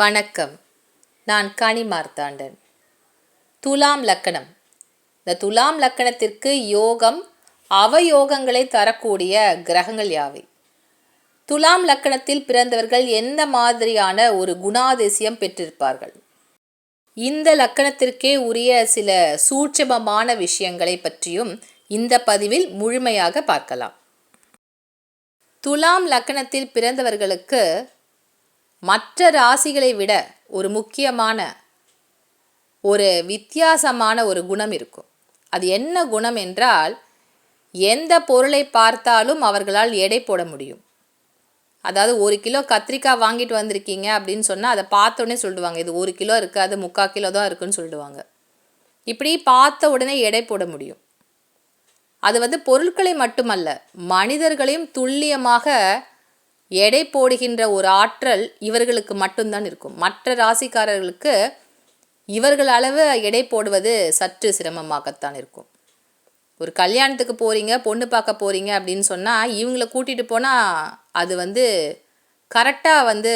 வணக்கம். நான் கனி மார்த்தாண்டன். துலாம் லக்கணம். இந்த துலாம் லக்கணத்திற்கு யோகம் அவயோகங்களை தரக்கூடிய கிரகங்கள் யாவை? துலாம் லக்கணத்தில் பிறந்தவர்கள் எந்த மாதிரியான ஒரு குணாதிசயம் பெற்றிருப்பார்கள்? இந்த லக்கணத்திற்கே உரிய சில சூட்சமமான விஷயங்களை பற்றியும் இந்த பதிவில் முழுமையாக பார்க்கலாம். துலாம் லக்கணத்தில் பிறந்தவர்களுக்கு மற்ற ராசிகளை விட ஒரு முக்கியமான ஒரு வித்தியாசமான ஒரு குணம் இருக்கும். அது என்ன குணம் என்றால் எந்த பொருளை பார்த்தாலும் அவர்களால் எடை போட முடியும். அதாவது ஒரு கிலோ கத்திரிக்காய் வாங்கிட்டு வந்திருக்கீங்க அப்படின்னு சொன்னால் அதை பார்த்தோன்னே சொல்லிடுவாங்க இது ஒரு கிலோ இருக்காது முக்கால் கிலோ தான் இருக்குன்னு சொல்லிடுவாங்க இப்படி பார்த்த உடனே எடை போட முடியும். அது வந்து பொருட்களை மட்டுமல்ல மனிதர்களையும் துல்லியமாக எடை போடுகின்ற ஒரு ஆற்றல் இவர்களுக்கு மட்டும்தான் இருக்கும். மற்ற ராசிக்காரர்களுக்கு இவர்கள் அளவு எடை போடுவது சற்று சிரமமாகத்தான் இருக்கும். ஒரு கல்யாணத்துக்கு போகிறீங்க பொண்ணு பார்க்க போகிறீங்க அப்படின்னு சொன்னால் இவங்கள கூட்டிகிட்டு போனால் அது வந்து கரெக்டாக வந்து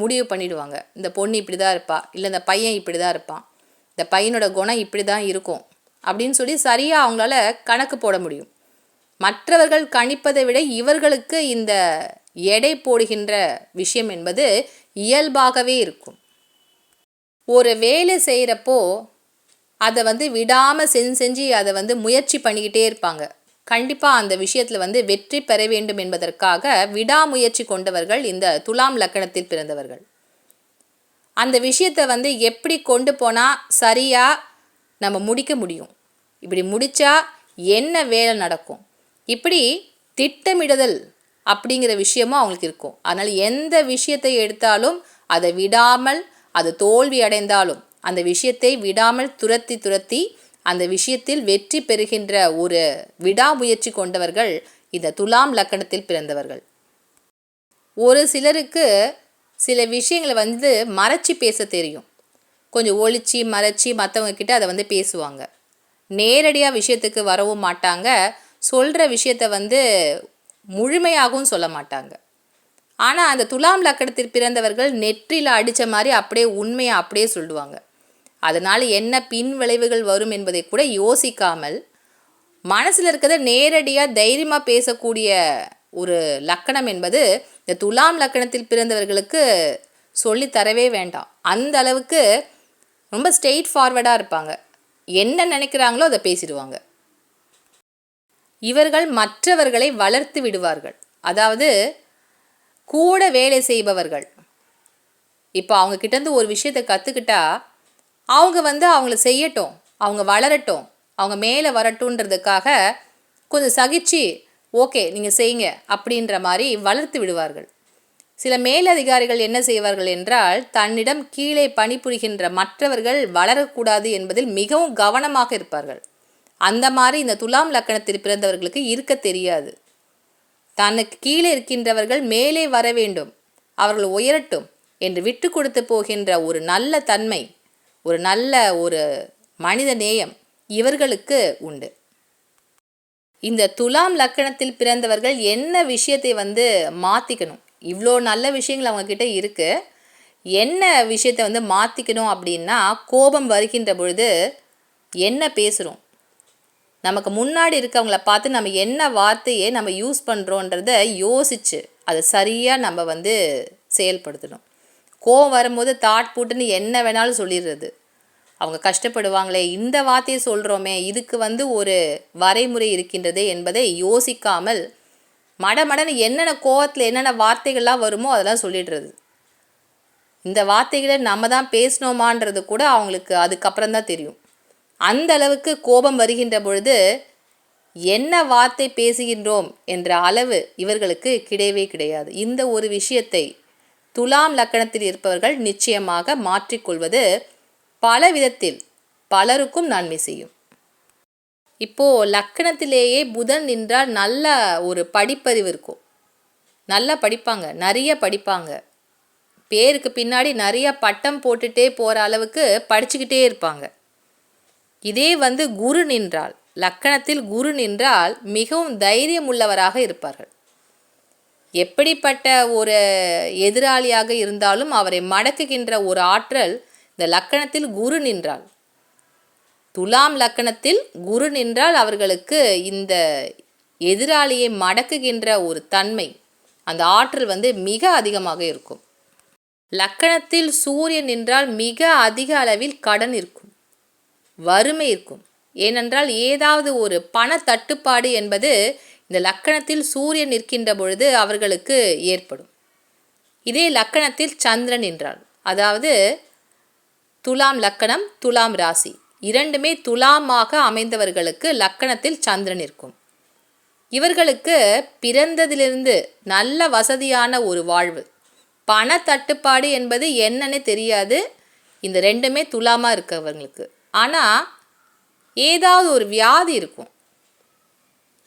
முடிவு பண்ணிடுவாங்க. இந்த பொண்ணு இப்படி தான் இருப்பாள் இல்லை இந்த பையன் இப்படி தான் இருப்பான் இந்த பையனோட குணம் இப்படி தான் இருக்கும் அப்படின்னு சொல்லி சரியாக அவங்களால கணக்கு போட முடியும். மற்றவர்கள் கணிப்பதை விட இவர்களுக்கு இந்த எடை போடுகின்ற விஷயம் என்பது இயல்பாகவே இருக்கும். ஒரு வேலை செய்கிறப்போ அதை வந்து விடாமல் செஞ்சு செஞ்சு அதை வந்து முயற்சி பண்ணிக்கிட்டே இருப்பாங்க. கண்டிப்பாக அந்த விஷயத்தில் வந்து வெற்றி பெற வேண்டும் என்பதற்காக விடாமுயற்சி கொண்டவர்கள் இந்த துலாம் லக்கணத்தில் பிறந்தவர்கள். அந்த விஷயத்தை வந்து எப்படி கொண்டு போனால் சரியாக நம்ம முடிக்க முடியும்? இப்படி முடித்தா என்ன வேலை நடக்கும்? இப்படி திட்டமிடுதல் அப்படிங்கிற விஷயமும் அவங்களுக்கு இருக்கும். அதனால் எந்த விஷயத்தை எடுத்தாலும் அதை விடாமல் அது தோல்வி அடைந்தாலும் அந்த விஷயத்தை விடாமல் துரத்தி துரத்தி அந்த விஷயத்தில் வெற்றி பெறுகின்ற ஒரு விடாமுயற்சி கொண்டவர்கள் இந்த துலாம் லக்கணத்தில் பிறந்தவர்கள். ஒரு சிலருக்கு சில விஷயங்களை வந்து மறைச்சி பேச தெரியும். கொஞ்சம் ஒழிச்சு மறைச்சி மற்றவங்க கிட்ட அதை வந்து பேசுவாங்க. நேரடியாக விஷயத்துக்கு வரவும் மாட்டாங்க. சொல்கிற விஷயத்த வந்து முழுமையாகவும் சொல்ல மாட்டாங்க. ஆனால் அந்த துலாம் லக்கணத்தில் பிறந்தவர்கள் நெற்றியில் அடித்த மாதிரி அப்படியே உண்மையை அப்படியே சொல்லுவாங்க. அதனால் என்ன பின் விளைவுகள் வரும் என்பதை கூட யோசிக்காமல் மனசில் இருக்கிறத நேரடியாக தைரியமாக பேசக்கூடிய ஒரு லக்கணம் என்பது இந்த துலாம் லக்கணத்தில் பிறந்தவர்களுக்கு சொல்லி தரவே வேண்டாம். அந்த அளவுக்கு ரொம்ப ஸ்ட்ரெயிட் ஃபார்வர்டாக இருப்பாங்க. என்ன நினைக்கிறாங்களோ அதை பேசிடுவாங்க. இவர்கள் மற்றவர்களை வளர்த்து விடுவார்கள். அதாவது கூட வேலை செய்பவர்கள். இப்போ அவங்க கிட்டேருந்து ஒரு விஷயத்தை கற்றுக்கிட்டா அவங்க வந்து அவங்கள செய்யட்டும் அவங்க வளரட்டும் அவங்க மேலே வரட்டுன்றதுக்காக கொஞ்சம் சகிச்சு ஓகே நீங்கள் செய்யுங்க அப்படின்ற மாதிரி வளர்த்து விடுவார்கள். சில மேலதிகாரிகள் என்ன செய்வார்கள் என்றால் தன்னிடம் கீழே பணிபுரிகின்ற மற்றவர்கள் வளரக்கூடாது என்பதில் மிகவும் கவனமாக இருப்பார்கள். அந்த மாதிரி இந்த துலாம் லக்கணத்தில் பிறந்தவர்களுக்கு இருக்க தெரியாது. தனக்கு கீழே இருக்கின்றவர்கள் மேலே வர வேண்டும். அவர்கள் உயரட்டும் என்று விட்டு கொடுத்து போகின்ற ஒரு நல்ல தன்மை ஒரு நல்ல ஒரு மனித நேயம் இவர்களுக்கு உண்டு. இந்த துலாம் லக்கணத்தில் பிறந்தவர்கள் என்ன விஷயத்தை வந்து மாற்றிக்கணும் இவ்வளோ நல்ல விஷயங்கள் அவங்கக்கிட்ட இருக்குது என்ன விஷயத்தை வந்து மாற்றிக்கணும் அப்படின்னா கோபம் வருகின்ற பொழுது என்ன பேசுகிறோம் நமக்கு முன்னாடி இருக்கவங்கள பார்த்து நம்ம என்ன வார்த்தையை நம்ம யூஸ் பண்ணுறோன்றத யோசித்து அதை சரியாக நம்ம வந்து செயல்படுத்தணும். கோவம் வரும்போது தாட் போட்டுன்னு என்ன வேணாலும் சொல்லிடுறது. அவங்க கஷ்டப்படுவாங்களே இந்த வார்த்தையை சொல்கிறோமே இதுக்கு வந்து ஒரு வரைமுறை இருக்கின்றது என்பதை யோசிக்காமல் மடமடன்னு என்னென்ன கோவத்தில் என்னென்ன வார்த்தைகள்லாம் வருமோ அதெல்லாம் சொல்லிடுறது. இந்த வார்த்தைகளை நம்ம தான் பேசினோமான்றது கூட அவங்களுக்கு அதுக்கப்புறம் தான் தெரியும். அந்த அளவுக்கு கோபம் வருகின்ற பொழுது என்ன வார்த்தை பேசுகின்றோம்? என்ற அளவு இவர்களுக்கு கிடையவே கிடையாது. இந்த ஒரு விஷயத்தை துலாம் லக்கணத்தில் இருப்பவர்கள் நிச்சயமாக மாற்றிக்கொள்வது பல விதத்தில் பலருக்கும் நன்மை செய்யும். இப்போது லக்கணத்திலேயே புதன் நின்றால் நல்ல ஒரு படிப்பறிவு இருக்கும். நல்லா படிப்பாங்க நிறைய படிப்பாங்க. பேருக்கு பின்னாடி நிறைய பட்டம் போட்டுட்டே போகிற அளவுக்கு படிச்சுக்கிட்டே இருப்பாங்க. இதே வந்து குரு நின்றால் லக்கணத்தில் குரு நின்றால் மிகவும் தைரியம் உள்ளவராக இருப்பார்கள். எப்படிப்பட்ட ஒரு எதிராளியாக இருந்தாலும் அவரை மடக்குகின்ற ஒரு ஆற்றல் இந்த லக்கணத்தில் குரு நின்றால். துலாம் லக்கணத்தில் குரு நின்றால் அவர்களுக்கு இந்த எதிராளியை மடக்குகின்ற ஒரு தன்மை அந்த ஆற்றல் வந்து மிக அதிகமாக இருக்கும். லக்கணத்தில் சூரியன் நின்றால் மிக அதிக அளவில் கடன் இருக்கும். வறுமை இருக்கும். ஏனென்றால் ஏதாவது ஒரு பண தட்டுப்பாடு என்பது இந்த லக்கணத்தில் சூரியன் நிற்கின்ற பொழுது அவர்களுக்கு ஏற்படும். இதே லக்கணத்தில் சந்திரன் என்றால் அதாவது துலாம் லக்கணம் துலாம் ராசி. இரண்டுமே துலாமாக அமைந்தவர்களுக்கு லக்கணத்தில் சந்திரன் இருக்கும். இவர்களுக்கு பிறந்ததிலிருந்து நல்ல வசதியான ஒரு வாழ்வு. பண தட்டுப்பாடு என்பது என்னன்னு தெரியாது. இந்த ரெண்டுமே துலாமாக இருக்கவங்களுக்கு ஆனால் ஏதாவது ஒரு வியாதி இருக்கும்.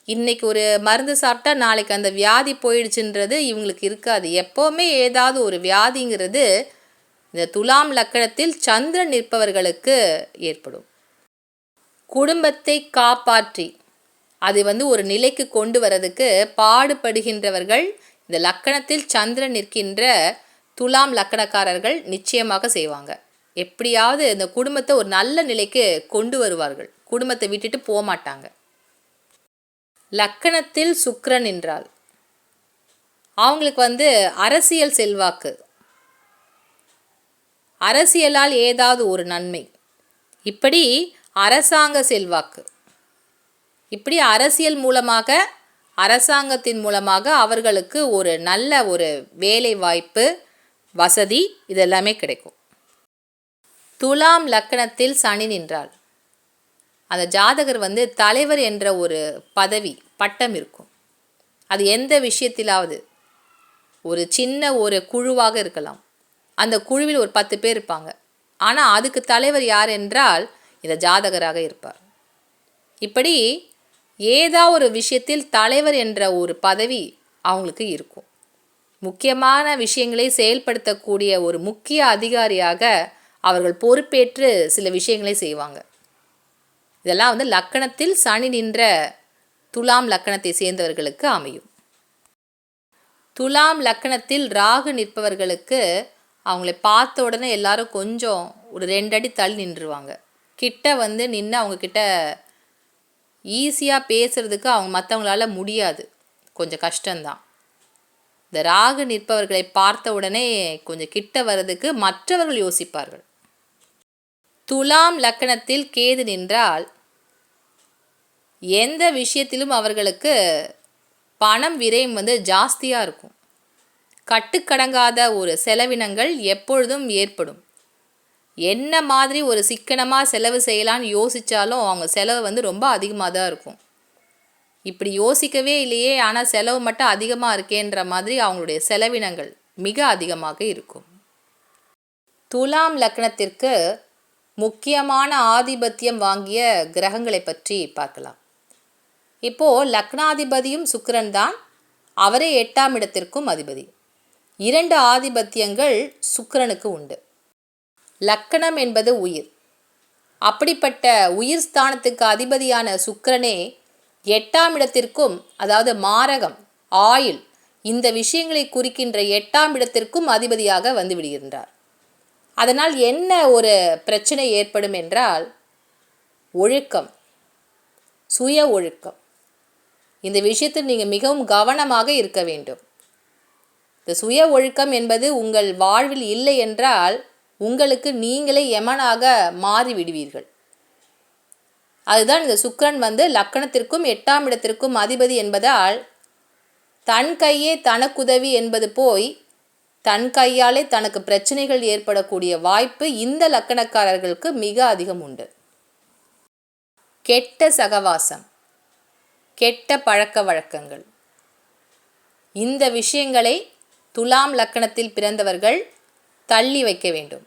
இன்றைக்கி ஒரு மருந்து சாப்பிட்டா நாளைக்கு அந்த வியாதி போயிடுச்சுன்றது இவங்களுக்கு இருக்காது. எப்போவுமே ஏதாவது ஒரு வியாதிங்கிறது இந்த துலாம் லக்கணத்தில் சந்திரன் நிற்பவர்களுக்கு ஏற்படும். குடும்பத்தை காப்பாற்றி அது வந்து ஒரு நிலைக்கு கொண்டு வரதுக்கு பாடுபடுகின்றவர்கள் இந்த லக்கணத்தில் சந்திரன் நிற்கின்ற துலாம் லக்கணக்காரர்கள் நிச்சயமாக செய்வாங்க. எப்படியாவது இந்த குடும்பத்தை ஒரு நல்ல நிலைக்கு கொண்டு வருவார்கள். குடும்பத்தை விட்டுட்டு போக மாட்டாங்க. லக்கணத்தில் சுக்ரன் என்றால் அவங்களுக்கு வந்து அரசியல் செல்வாக்கு. அரசியலால் ஏதாவது ஒரு நன்மை. இப்படி அரசாங்க செல்வாக்கு. இப்படி அரசியல் மூலமாக அரசாங்கத்தின் மூலமாக அவர்களுக்கு ஒரு நல்ல ஒரு வேலை வாய்ப்பு வசதி இதெல்லாமே கிடைக்கும். துலாம் லக்கணத்தில் சனி நின்றால் அந்த ஜாதகர் வந்து தலைவர் என்ற ஒரு பதவி பட்டம் இருக்கும். அது எந்த விஷயத்திலாவது ஒரு சின்ன ஒரு குழுவாக இருக்கலாம். அந்த குழுவில் ஒரு பத்து பேர் இருப்பாங்க. ஆனால் அதுக்கு தலைவர் யார் என்றால் இந்த ஜாதகராக இருப்பார். இப்படி ஏதா ஒரு விஷயத்தில் தலைவர் என்ற ஒரு பதவி அவங்களுக்கு இருக்கும். முக்கியமான விஷயங்களை செயல்படுத்தக்கூடிய ஒரு முக்கிய அதிகாரியாக அவர்கள் பொறுப்பேற்று சில விஷயங்களை செய்வாங்க. இதெல்லாம் வந்து லக்கணத்தில் சனி நின்ற துலாம் லக்கணத்தை சேர்ந்தவர்களுக்கு அமையும். துலாம் லக்கணத்தில் ராகு நிற்பவர்களுக்கு அவங்கள பார்த்த உடனே எல்லாரும் கொஞ்சம் ஒரு ரெண்டடி தள்ளி நின்றுவாங்க கிட்ட வந்து நின்று அவங்கக்கிட்ட ஈஸியாக பேசுகிறதுக்கு அவங்க மற்றவங்களால முடியாது. கொஞ்சம் கஷ்டம்தான். இந்த ராகு நிற்பவர்களை பார்த்த உடனே கொஞ்சம் கிட்ட வர்றதுக்கு மற்றவர்கள் யோசிப்பார்கள். துலாம் லக்கணத்தில் கேது நின்றால் எந்த விஷயத்திலும் அவர்களுக்கு பணம் விரயம் வந்து ஜாஸ்தியாக இருக்கும். கட்டுக்கடங்காத ஒரு செலவினங்கள் எப்பொழுதும் ஏற்படும். என்ன மாதிரி ஒரு சிக்கனமாக செலவு செய்யலான்னு யோசித்தாலும் அவங்க செலவு வந்து ரொம்ப அதிகமாக தான் இருக்கும். இப்படி யோசிக்கவே இல்லையே ஆனால் செலவு மட்டும் அதிகமாக இருக்கேன்ற மாதிரி அவங்களுடைய செலவினங்கள் மிக அதிகமாக இருக்கும். துலாம் லக்னத்திற்கு முக்கியமான ஆதிபத்தியம் வாங்கிய கிரகங்களை பற்றி பார்க்கலாம். இப்போது லக்னாதிபதியும் சுக்கிரன் தான் அவரே எட்டாம் இடத்திற்கும் அதிபதி. இரண்டு ஆதிபத்தியங்கள் சுக்கிரனுக்கு உண்டு. லக்கணம் என்பது உயிர். அப்படிப்பட்ட உயிர் ஸ்தானத்துக்கு அதிபதியான சுக்கிரனே எட்டாம் இடத்திற்கும் அதாவது மாரகம் ஆயில் இந்த விஷயங்களை குறிக்கின்ற எட்டாம் இடத்திற்கும் அதிபதியாக வந்து விடுகின்றார். அதனால் என்ன ஒரு பிரச்சனை ஏற்படும் என்றால் ஒழுக்கம் சுய ஒழுக்கம். இந்த விஷயத்தில் நீங்கள் மிகவும் கவனமாக இருக்க வேண்டும். இந்த சுய ஒழுக்கம் என்பது உங்கள் வாழ்வில் இல்லை என்றால் உங்களுக்கு நீங்களே யமனாக மாறி விடுவீர்கள் அதுதான் இந்த சுக்கரன் வந்து லக்கணத்திற்கும் எட்டாம் இடத்திற்கும் அதிபதி என்பதால் தன் கையே தனக்குதவி என்பது போய் தன் கையாலே தனக்கு பிரச்சனைகள் ஏற்படக்கூடிய வாய்ப்பு இந்த லக்கணக்காரர்களுக்கு மிக அதிகம் உண்டு. கெட்ட சகவாசம் கெட்ட பழக்க வழக்கங்கள். இந்த விஷயங்களை துலாம் லக்கணத்தில் பிறந்தவர்கள் தள்ளி வைக்க வேண்டும்.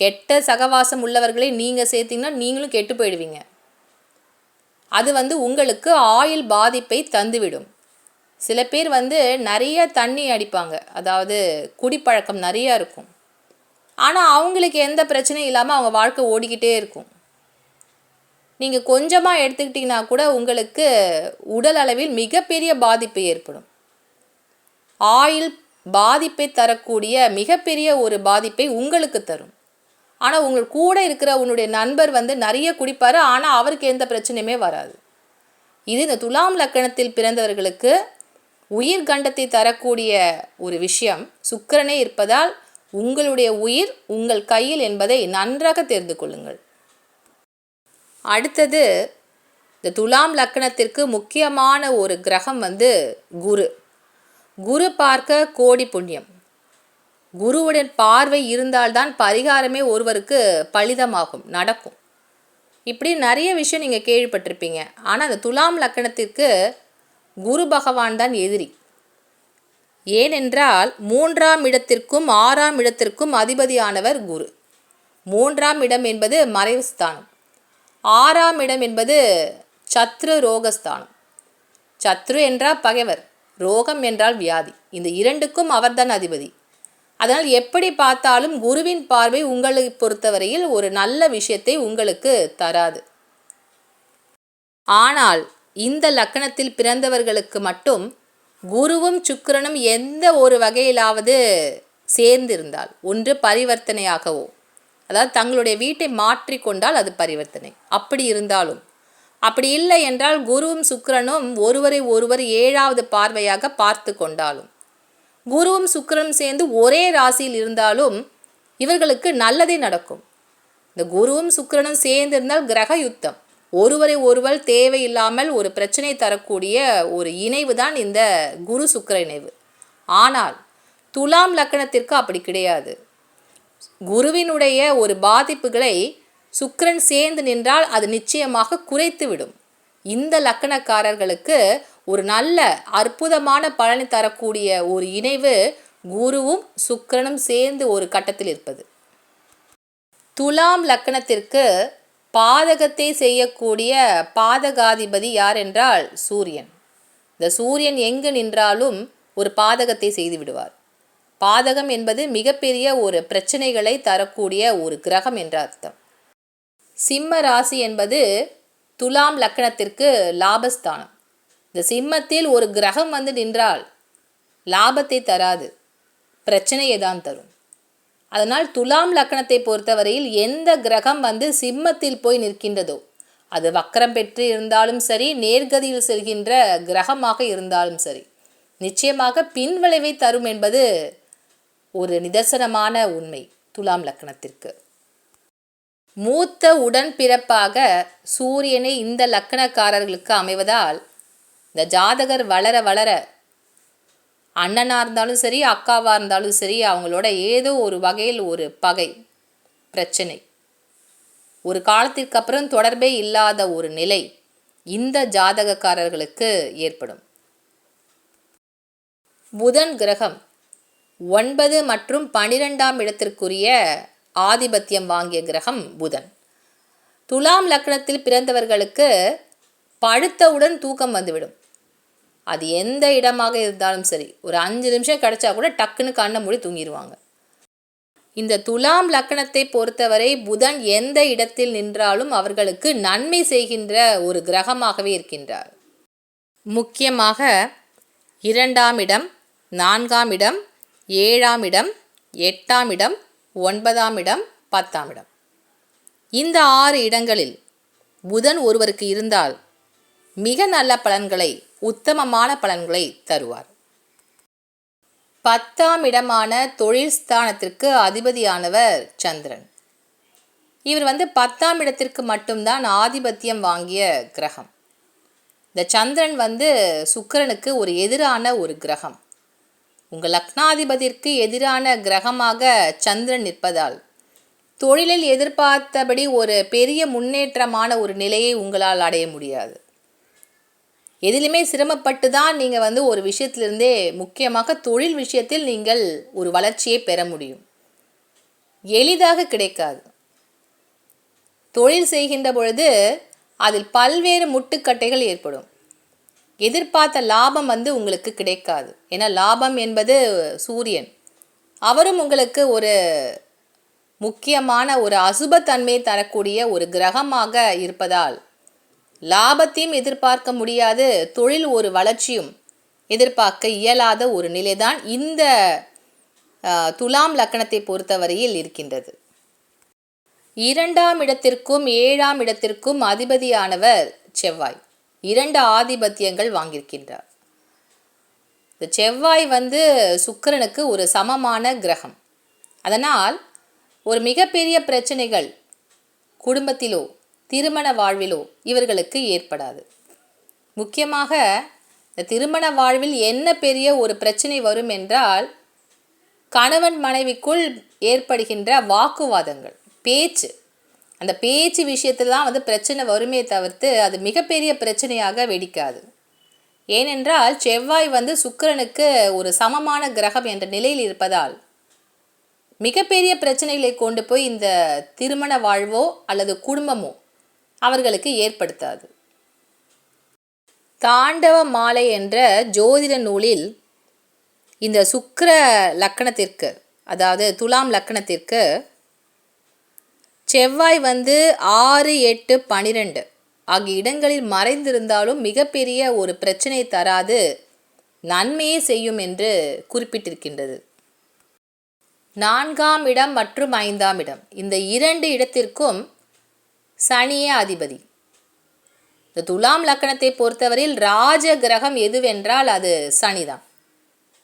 கெட்ட சகவாசம் உள்ளவர்களை நீங்கள் சேர்த்திங்கன்னா நீங்களும் கெட்டு போயிடுவீங்க. அது வந்து உங்களுக்கு ஆயில் பாதிப்பை தந்துவிடும். சில பேர் வந்து நிறைய தண்ணி அடிப்பாங்க. அதாவது குடிப்பழக்கம் நிறையா இருக்கும். ஆனால் அவங்களுக்கு எந்த பிரச்சனையும் இல்லாமல் அவங்க வாழ்க்கை ஓடிக்கிட்டே இருக்கும். நீங்கள் கொஞ்சமாக எடுத்துக்கிட்டிங்கன்னா கூட உங்களுக்கு உடல் அளவில் மிகப்பெரிய பாதிப்பு ஏற்படும். ஆயில் பாதிப்பை தரக்கூடிய மிகப்பெரிய ஒரு பாதிப்பை உங்களுக்கு தரும். ஆனால் உங்கள் கூட இருக்கிற உன்னுடைய நண்பர் வந்து நிறைய குடிப்பார். ஆனால் அவருக்கு எந்த பிரச்சனையுமே வராது. இது இந்த துலாம் லக்கணத்தில் பிறந்தவர்களுக்கு உயிர் கண்டத்தை தரக்கூடிய ஒரு விஷயம் சுக்கிரனே இருப்பதால் உங்களுடைய உயிர் உங்கள் கையில் என்பதை நன்றாக தெரிந்து கொள்ளுங்கள். அடுத்தது இந்த துலாம் லக்கணத்திற்கு முக்கியமான ஒரு கிரகம் வந்து குரு. குரு பார்க்க கோடி புண்ணியம். குருவுடன் பார்வை இருந்தால்தான் பரிகாரமே ஒருவருக்கு பலிதமாகும் நடக்கும். இப்படி நிறைய விஷயம் நீங்கள் கேள்விப்பட்டிருப்பீங்க. ஆனால் அந்த துலாம் லக்கணத்திற்கு குரு பகவான் தான் எதிரி. ஏனென்றால் மூன்றாம் இடத்திற்கும் ஆறாம் இடத்திற்கும் அதிபதியானவர் குரு. மூன்றாம் இடம் என்பது மறைவு ஸ்தானம். ஆறாம் இடம் என்பது சத்ரு ரோகஸ்தானம் சத்ரு என்றால் பகைவர் ரோகம் என்றால் வியாதி. இந்த இரண்டுக்கும் அவர்தான் அதிபதி. அதனால் எப்படி பார்த்தாலும் குருவின் பார்வை உங்களை பொறுத்தவரையில் ஒரு நல்ல விஷயத்தை உங்களுக்கு தராது. ஆனால் இந்த லக்கணத்தில் பிறந்தவர்களுக்கு மட்டும் குருவும் சுக்கிரனும் எந்த ஒரு வகையிலாவது சேர்ந்திருந்தால் ஒன்று பரிவர்த்தனையாகவோ அதாவது தங்களுடைய வீட்டை மாற்றிக்கொண்டால் அது பரிவர்த்தனை. அப்படி இருந்தாலும் அப்படி இல்லை என்றால் குருவும் சுக்கிரனும் ஒருவரை ஒருவர் ஏழாவது பார்வையாக பார்த்து கொண்டாலும் குருவும் சுக்கிரனும் சேர்ந்து ஒரே ராசியில் இருந்தாலும் இவர்களுக்கு நல்லதே நடக்கும். இந்த குருவும் சுக்கிரனும் சேர்ந்து இருந்தால் கிரக யுத்தம் ஒருவரை ஒருவர் தேவையில்லாமல் ஒரு பிரச்சனை தரக்கூடிய ஒரு இணைவு தான் இந்த குரு சுக்கர இணைவு. ஆனால் துலாம் லக்கணத்திற்கு அப்படி கிடையாது. குருவினுடைய ஒரு பாதிப்புகளை சுக்கரன் சேர்ந்து நின்றால் அது நிச்சயமாக குறைத்துவிடும். இந்த லக்கணக்காரர்களுக்கு ஒரு நல்ல அற்புதமான பலனை தரக்கூடிய ஒரு இணைவு குருவும் சுக்கரனும் சேர்ந்து ஒரு கட்டத்தில் இருப்பது. துலாம் லக்கணத்திற்கு பாதகத்தை செய்யக்கூடிய பாதகாதிபதி யார் என்றால் சூரியன். இந்த சூரியன் எங்கு நின்றாலும் ஒரு பாதகத்தை செய்து விடுவார். பாதகம் என்பது மிகப்பெரிய ஒரு பிரச்சனைகளை தரக்கூடிய ஒரு கிரகம் என்ற அர்த்தம். சிம்ம ராசி என்பது துலாம் லக்கணத்திற்கு லாபஸ்தானம். இந்த சிம்மத்தில் ஒரு கிரகம் வந்து நின்றால் லாபத்தை தராது. பிரச்சனையை தான் தரும். அதனால் துலாம் லக்கணத்தை பொறுத்தவரையில் எந்த கிரகம் வந்து சிம்மத்தில் போய் நிற்கின்றதோ அது வக்கரம் பெற்று இருந்தாலும் சரி நேர்கதியில் செல்கின்ற கிரகமாக இருந்தாலும் சரி நிச்சயமாக பின்விளைவை தரும் என்பது ஒரு நிதர்சனமான உண்மை துலாம் லக்கணத்திற்கு. மூத்த உடன்பிறப்பாக சூரியனை இந்த லக்கணக்காரர்களுக்கு அமைவதால் இந்த ஜாதகர் வளர வளர அண்ணனாக இருந்தாலும் சரி அக்காவாக இருந்தாலும் சரி அவங்களோட ஏதோ ஒரு வகையில் ஒரு பகை பிரச்சனை. ஒரு காலத்திற்கு அப்புறம் தொடர்பே இல்லாத ஒரு நிலை இந்த ஜாதகக்காரர்களுக்கு ஏற்படும். புதன் கிரகம் ஒன்பது மற்றும் பனிரெண்டாம் இடத்திற்குரிய ஆதிபத்தியம் வாங்கிய கிரகம் புதன். துலாம் லக்னத்தில் பிறந்தவர்களுக்கு படுத்தவுடன் தூக்கம் வந்துவிடும். அது எந்த இடமாக இருந்தாலும் சரி ஒரு அஞ்சு நிமிஷம் கிடச்சா கூட டக்குன்னு கண்ணை மூடி தூங்கிடுவாங்க இந்த துலாம் லக்கணத்தை பொறுத்தவரை புதன் எந்த இடத்தில் நின்றாலும் அவர்களுக்கு நன்மை செய்கின்ற ஒரு கிரகமாகவே இருக்கின்றார். முக்கியமாக இரண்டாம் இடம் நான்காம் இடம் ஏழாம் இடம் எட்டாம் இடம் ஒன்பதாம் இடம் பத்தாம் இடம். இந்த ஆறு இடங்களில் புதன் ஒருவருக்கு இருந்தால் மிக நல்ல பலன்களை உத்தமமான பலன்களை தருவார். பத்தாம் இடமான தொழில் ஸ்தானத்திற்கு அதிபதியானவர் சந்திரன். இவர் வந்து பத்தாம் இடத்திற்கு மட்டும்தான் ஆதிபத்தியம் வாங்கிய கிரகம். இந்த சந்திரன் வந்து சுக்கிரனுக்கு ஒரு எதிரான ஒரு கிரகம். உங்கள் லக்னாதிபதிக்கு எதிரான கிரகமாக சந்திரன் நிற்பதால் தொழிலில் எதிர்பார்த்தபடி ஒரு பெரிய முன்னேற்றமான ஒரு நிலையை உங்களால் அடைய முடியாது. எதிலுமே சிரமப்பட்டு தான் நீங்கள் வந்து ஒரு விஷயத்திலிருந்தே முக்கியமாக தொழில் விஷயத்தில் நீங்கள் ஒரு வளர்ச்சியை பெற முடியும். எளிதாக கிடைக்காது. தொழில் செய்கின்ற பொழுது அதில் பல்வேறு முட்டுக்கட்டைகள் ஏற்படும். எதிர்பார்த்த லாபம் வந்து உங்களுக்கு கிடைக்காது. ஏன்னா லாபம் என்பது சூரியன். அவரும் உங்களுக்கு ஒரு முக்கியமான ஒரு அசுபத்தன்மையை தரக்கூடிய ஒரு கிரகமாக இருப்பதால் லாபத்தையும் எதிர்பார்க்க முடியாது. தொழில் ஒரு வளர்ச்சியும் எதிர்பார்க்க இயலாத ஒரு நிலைதான் இந்த துலாம் லக்கணத்தை பொறுத்தவரையில் இருக்கின்றது. இரண்டாம் இடத்திற்கும் ஏழாம் இடத்திற்கும் அதிபதியானவர் செவ்வாய். இரண்டு ஆதிபத்தியங்கள் வாங்கியிருக்கின்றார். இந்த செவ்வாய் வந்து சுக்கரனுக்கு ஒரு சமமான கிரகம். அதனால் ஒரு மிகப்பெரிய பிரச்சனைகள் குடும்பத்திலோ திருமண வாழ்விலோ இவர்களுக்கு ஏற்படாது. முக்கியமாக இந்த திருமண வாழ்வில் என்ன பெரிய ஒரு பிரச்சனை வரும் என்றால் கணவன் மனைவிக்குள் ஏற்படுகின்ற வாக்குவாதங்கள் பேச்சு. அந்த பேச்சு விஷயத்தில் தான் வந்து பிரச்சனை வருமே தவிர்த்து அது மிகப்பெரிய பிரச்சனையாக வெடிக்காது. ஏனென்றால் செவ்வாய் வந்து சுக்கரனுக்கு ஒரு சமமான கிரகம் என்ற நிலையில் இருப்பதால் மிகப்பெரிய பிரச்சனைகளை கொண்டு போய் இந்த திருமண வாழ்வோ அல்லது குடும்பமோ அவர்களுக்கு ஏற்படுத்தாது. தாண்டவ மாலை என்ற ஜோதிட நூலில் இந்த சுக்கர லக்கணத்திற்கு அதாவது துலாம் லக்கணத்திற்கு செவ்வாய் வந்து ஆறு எட்டு பனிரெண்டு ஆகிய இடங்களில் மறைந்திருந்தாலும் மிகப்பெரிய ஒரு பிரச்சனை தராது நன்மையே செய்யும் என்று குறிப்பிட்டிருக்கின்றது. நான்காம் இடம் மற்றும் ஐந்தாம் இடம். இந்த இரண்டு இடத்திற்கும் சனியே அதிபதி. இந்த துலாம் லக்கணத்தை பொறுத்தவரையில் ராஜ கிரகம் எதுவென்றால் அது சனிதான்.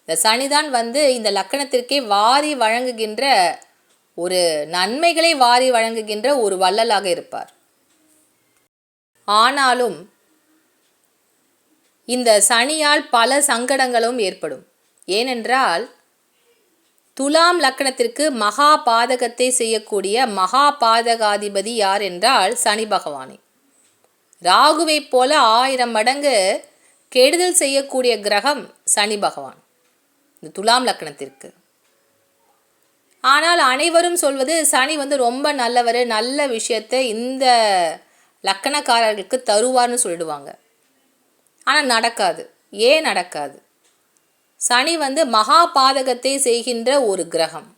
இந்த சனிதான் வந்து இந்த லக்கணத்திற்கே வாரி வழங்குகின்ற ஒரு நன்மைகளை வாரி வழங்குகின்ற ஒரு வள்ளலாக இருப்பார். ஆனாலும் இந்த சனியால் பல சங்கடங்களும் ஏற்படும். ஏனென்றால் துலாம் லக்கணத்திற்கு மகா பாதகத்தை செய்யக்கூடிய மகா பாதகாதிபதி யார் என்றால் சனி பகவானே. ராகுவைப் போல ஆயிரம் மடங்கு கெடுதல் செய்யக்கூடிய கிரகம் சனி பகவான் இந்த துலாம் லக்கணத்திற்கு. ஆனால் அனைவரும் சொல்வது சனி வந்து ரொம்ப நல்லவர் நல்ல விஷயத்தை இந்த லக்கணக்காரர்களுக்கு தருவார்னு சொல்லிடுவாங்க. ஆனால் நடக்காது ஏன் நடக்காது? சனி வந்து மகா பாதகத்தை செய்கின்ற ஒரு கிரகம்.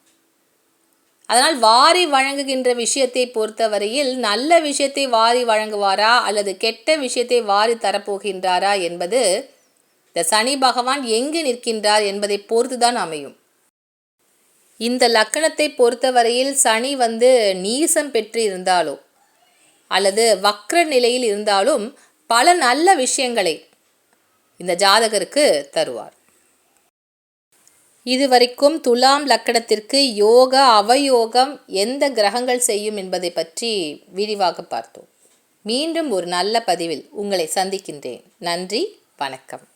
அதனால் வாரி வழங்குகின்ற விஷயத்தை பொறுத்தவரையில் நல்ல விஷயத்தை வாரி வழங்குவாரா அல்லது கெட்ட விஷயத்தை வாரி தரப்போகின்றாரா என்பது இந்த சனி பகவான் எங்கு நிற்கின்றார் என்பதை பொறுத்துதான் அமையும். இந்த லக்கணத்தை பொறுத்தவரையில் சனி வந்து நீசம் பெற்று இருந்தாலோ அல்லது வக்ர நிலையில் இருந்தாலும் பல நல்ல விஷயங்களை இந்த ஜாதகருக்கு தருவார். இதுவரைக்கும் துலாம் லக்கணத்திற்கு யோக அவயோகம் எந்த கிரகங்கள் செய்யும் என்பதை பற்றி விரிவாக பார்த்தோம். மீண்டும் ஒரு நல்ல பதிவில் உங்களை சந்திக்கின்றேன். நன்றி வணக்கம்.